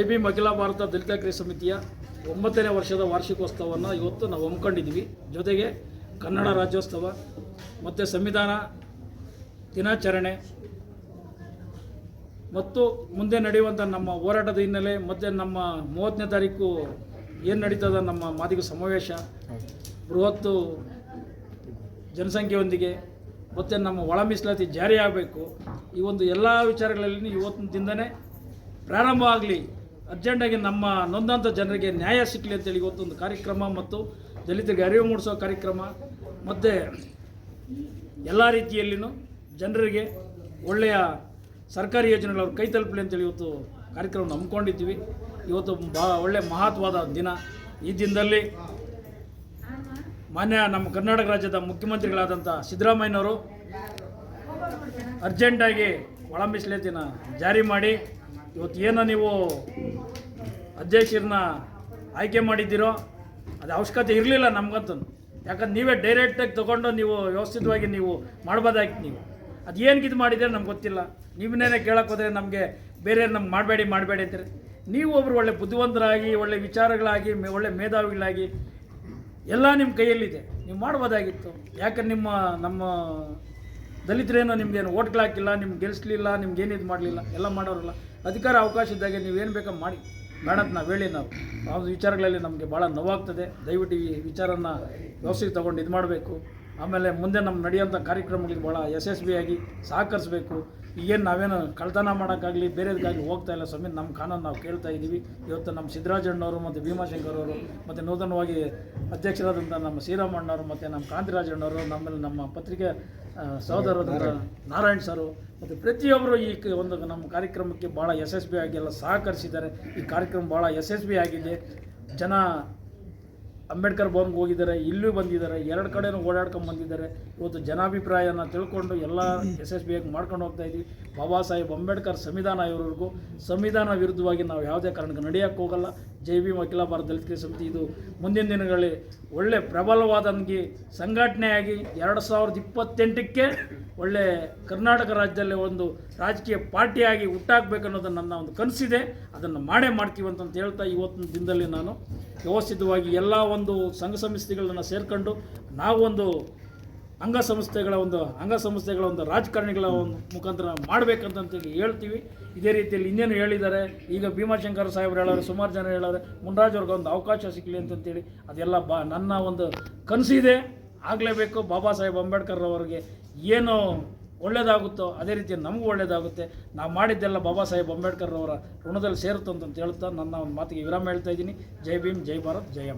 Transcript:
ಅಖಿಲ ಭಾರತ ದಲಿತ ಕ್ರಿಯ ಸಮಿತಿಯ ಒಂಬತ್ತನೇ ವರ್ಷದ ವಾರ್ಷಿಕೋತ್ಸವವನ್ನು ಇವತ್ತು ನಾವು ಹಮ್ಮಿಕೊಂಡಿದ್ವಿ ಜೊತೆಗೆ ಕನ್ನಡ ರಾಜ್ಯೋತ್ಸವ ಮತ್ತು ಸಂವಿಧಾನ ದಿನಾಚರಣೆ ಮತ್ತು ಮುಂದೆ ನಡೆಯುವಂಥ ನಮ್ಮ ಹೋರಾಟದ ಹಿನ್ನೆಲೆ ಮತ್ತು ನಮ್ಮ ಮೂವತ್ತನೇ ತಾರೀಕು ಏನು ನಡೀತದ ನಮ್ಮ ಮಾದಿಗ ಸಮಾವೇಶ ಬೃಹತ್ತು ಜನಸಂಖ್ಯೆಯೊಂದಿಗೆ ಮತ್ತು ನಮ್ಮ ಒಳ ಮೀಸಲಾತಿ ಜಾರಿಯಾಗಬೇಕು. ಈ ಒಂದು ಎಲ್ಲ ವಿಚಾರಗಳಲ್ಲಿ ಇವತ್ತಿನ ದಿನದನೇ ಪ್ರಾರಂಭ ಆಗಲಿ ಅರ್ಜೆಂಟಾಗಿ ನಮ್ಮ ನೊಂದಂಥ ಜನರಿಗೆ ನ್ಯಾಯ ಸಿಕ್ಕಲಿ ಅಂತೇಳಿ ಇವತ್ತೊಂದು ಕಾರ್ಯಕ್ರಮ ಮತ್ತು ದಲಿತರಿಗೆ ಅರಿವು ಮೂಡಿಸೋ ಕಾರ್ಯಕ್ರಮ, ಮತ್ತು ಎಲ್ಲ ರೀತಿಯಲ್ಲಿಯೂ ಜನರಿಗೆ ಒಳ್ಳೆಯ ಸರ್ಕಾರಿ ಯೋಜನೆಗಳು ಅವ್ರ ಕೈ ತಲುಪಲಿ ಅಂತೇಳಿ ಇವತ್ತು ಕಾರ್ಯಕ್ರಮ ಹಮ್ಮಿಕೊಂಡಿದ್ದೀವಿ ಇವತ್ತು ಬಾ ಒಳ್ಳೆಯ ಮಹತ್ವದ ದಿನ. ಈ ದಿನದಲ್ಲಿ ಮಾನ್ಯ ನಮ್ಮ ಕರ್ನಾಟಕ ರಾಜ್ಯದ ಮುಖ್ಯಮಂತ್ರಿಗಳಾದಂಥ ಸಿದ್ದರಾಮಯ್ಯನವರು ಅರ್ಜೆಂಟಾಗಿ ಒಳ ದಿನ ಜಾರಿ ಮಾಡಿ ಇವತ್ತು ಏನೋ ನೀವು ಅಧ್ಯಕ್ಷರನ್ನ ಆಯ್ಕೆ ಮಾಡಿದ್ದೀರೋ, ಅದು ಅವಶ್ಯಕತೆ ಇರಲಿಲ್ಲ ನಮಗಂತೂ. ಯಾಕಂದ್ರೆ ನೀವೇ ಡೈರೆಕ್ಟಾಗಿ ತೊಗೊಂಡು ನೀವು ವ್ಯವಸ್ಥಿತವಾಗಿ ನೀವು ಮಾಡ್ಬೋದಾಗಿತ್ತು ನೀವು. ಅದು ಏನಕ್ಕೆ ಇದು ಮಾಡಿದ್ದೀರ ನಮ್ಗೆ ಗೊತ್ತಿಲ್ಲ. ನೀವನ್ನೇನೆ ಕೇಳಕ್ಕೆ ಹೋದರೆ ನಮಗೆ ಬೇರೆಯವ್ರು ನಮ್ಗೆ ಮಾಡಬೇಡಿ ಮಾಡಬೇಡಿ ಅಂತಾರೆ. ನೀವು ಒಬ್ರು ಒಳ್ಳೆ ಬುದ್ಧಿವಂತರಾಗಿ, ಒಳ್ಳೆ ವಿಚಾರಗಳಾಗಿ ಒಳ್ಳೆ ಮೇಧಾವಿಗಳಾಗಿ, ಎಲ್ಲ ನಿಮ್ಮ ಕೈಯಲ್ಲಿದೆ. ನೀವು ಮಾಡ್ಬೋದಾಗಿತ್ತು. ಯಾಕಂದ್ರೆ ನಿಮ್ಮ ನಮ್ಮ ದಲಿತರೇನೋ ನಿಮ್ಗೇನು ಓಟ್ಗಳು ಹಾಕಿಲ್ಲ, ನಿಮ್ಗೆ ಗೆಲ್ಲಿಸ್ಲಿಲ್ಲ ನಿಮ್ಗೆ ಏನು ಇದು ಮಾಡಲಿಲ್ಲ, ಎಲ್ಲ ಮಾಡೋರಲ್ಲ. ಅಧಿಕಾರ ಅವಕಾಶ ಇದ್ದಾಗ ಏನು ಬೇಕೋ ಮಾಡಿ. ಬೇಡಂತ ನಾವು ಹೇಳಿ ನಾವು. ಆ ವಿಚಾರಗಳಲ್ಲಿ ನಮಗೆ ಭಾಳ ನೋವಾಗ್ತದೆ. ದಯವಿಟ್ಟು ಈ ವಿಚಾರನ ವ್ಯವಸ್ಥೆಗೆ ತೊಗೊಂಡು ಇದು ಮಾಡಬೇಕು. ಆಮೇಲೆ ಮುಂದೆ ನಮ್ಮ ನಡೆಯುವಂಥ ಕಾರ್ಯಕ್ರಮಗಳಿಗೆ ಭಾಳ ಯಶಸ್ವಿಯಾಗಿ ಸಹಕರಿಸಬೇಕು. ಈಗೇನು ನಾವೇನು ಕಳ್ತನ ಮಾಡೋಕ್ಕಾಗಲಿ, ಬೇರೆದಕ್ಕಾಗಲಿ ಹೋಗ್ತಾ ಇಲ್ಲ ಸ್ವಾಮಿ. ನಮ್ಮ ಕಾನೂನು ನಾವು ಕೇಳ್ತಾ ಇದ್ದೀವಿ. ಇವತ್ತು ನಮ್ಮ ಸಿದ್ದರಾಜಣ್ಣವರು ಮತ್ತು ಭೀಮಾಶಂಕರ್ ಅವರು ಮತ್ತು ನೂತನವಾಗಿ ಅಧ್ಯಕ್ಷರಾದಂಥ ನಮ್ಮ ಶ್ರೀರಾಮಣ್ಣವರು ಮತ್ತು ನಮ್ಮ ಕಾಂತಿರಾಜಣ್ಣವರು ನಮ್ಮಲ್ಲಿ ನಮ್ಮ ಪತ್ರಿಕೆ ಸಹೋದರ ನಾರಾಯಣ್ ಸರು ಮತ್ತು ಪ್ರತಿಯೊಬ್ಬರು ಈ ಒಂದು ನಮ್ಮ ಕಾರ್ಯಕ್ರಮಕ್ಕೆ ಭಾಳ ಯಶಸ್ವಿಯಾಗಿ ಎಲ್ಲ ಸಹಕರಿಸಿದ್ದಾರೆ. ಈ ಕಾರ್ಯಕ್ರಮ ಭಾಳ ಯಶಸ್ವಿಯಾಗಿದೆ. ಜನ ಅಂಬೇಡ್ಕರ್ ಭವನ್ಗೆ ಹೋಗಿದ್ದಾರೆ, ಇಲ್ಲೂ ಬಂದಿದ್ದಾರೆ, ಎರಡು ಕಡೆನೂ ಓಡಾಡ್ಕೊಂಡು ಬಂದಿದ್ದಾರೆ. ಇವತ್ತು ಜನಾಭಿಪ್ರಾಯನ ತಿಳ್ಕೊಂಡು ಎಲ್ಲ ಯಶಸ್ವಿಯಾಗಿ ಮಾಡ್ಕೊಂಡು ಹೋಗ್ತಾ ಇದ್ದೀವಿ ಬಾಬಾ ಸಾಹೇಬ್ ಅಂಬೇಡ್ಕರ್ ಸಂವಿಧಾನ ಇರೋವರೆಗೂ, ಸಂವಿಧಾನ ವಿರುದ್ಧವಾಗಿ ನಾವು ಯಾವುದೇ ಕಾರಣಕ್ಕೆ ನಡೆಯೋಕ್ಕೆ ಹೋಗಲ್ಲ. ಜೈ ಭೀಮ್ ಅಖಿಲ ಭಾರತ ದಲಿತ ಸಮಿತಿ. ಇದು ಮುಂದಿನ ದಿನಗಳಲ್ಲಿ ಒಳ್ಳೆ ಪ್ರಬಲವಾದಂಗೆ ಸಂಘಟನೆಯಾಗಿ ಎರಡು ಸಾವಿರದ ಇಪ್ಪತ್ತೆಂಟಕ್ಕೆ ಒಳ್ಳೆ ಕರ್ನಾಟಕ ರಾಜ್ಯದಲ್ಲಿ ಒಂದು ರಾಜಕೀಯ ಪಾರ್ಟಿಯಾಗಿ ಹುಟ್ಟಾಕಬೇಕು ಅನ್ನೋದು ನನ್ನ ಒಂದು ಕನಸಿದೆ. ಅದನ್ನು ಮಾಡೇ ಮಾಡ್ತೀವಿ ಅಂತಂತ ಹೇಳ್ತಾ ಇವತ್ತಿನ ದಿನದಲ್ಲಿ ನಾನು. ವ್ಯವಸ್ಥಿತವಾಗಿ ಎಲ್ಲ ಒಂದು ಸಂಘ ಸಂಸ್ಥೆಗಳನ್ನ ಸೇರ್ಕೊಂಡು ನಾವೊಂದು ಅಂಗಸಂಸ್ಥೆಗಳ ಒಂದು ಅಂಗಸಂಸ್ಥೆಗಳ ಒಂದು ರಾಜಕಾರಣಿಗಳ ಒಂದು ಮುಖಾಂತರ ಮಾಡಬೇಕಂತಂತೇಳಿ ಹೇಳ್ತೀವಿ. ಇದೇ ರೀತಿಯಲ್ಲಿ ಇನ್ನೇನು ಹೇಳಿದ್ದಾರೆ, ಈಗ ಭೀಮಾಶಂಕರ ಸಾಹೇಬ್ರು ಹೇಳೋರು, ಸುಮಾರು ಜನ ಹೇಳೋರು, ಮುನ್ರಾಜ್ ಅವ್ರಿಗೆ ಒಂದು ಅವಕಾಶ ಸಿಗಲಿ ಅಂತಂತೇಳಿ ಅದೆಲ್ಲ ಬಾ, ನನ್ನ ಒಂದು ಕನಸಿದೆ. ಆಗಲೇಬೇಕು ಬಾಬಾ ಸಾಹೇಬ್ ಅಂಬೇಡ್ಕರ್ ಅವರಿಗೆ ಏನು ಒಳ್ಳೆಯದಾಗುತ್ತೋ ಅದೇ ರೀತಿ ನಮಗೂ ಒಳ್ಳೆಯದಾಗುತ್ತೆ ನಾವು ಮಾಡಿದ್ದೆಲ್ಲ ಬಾಬಾ ಸಾಹೇಬ್ ಅಂಬೇಡ್ಕರ್ ಅವರ ಋಣದಲ್ಲಿ ಸೇರುತ್ತಂತ ಹೇಳ್ತಾ ನನ್ನ ಒಂದು ಮಾತಿಗೆ ವಿರಾಮ ಹೇಳ್ತಾ ಇದ್ದೀನಿ. ಜೈ ಭೀಮ್, ಜೈ ಭಾರತ್ ಜಯ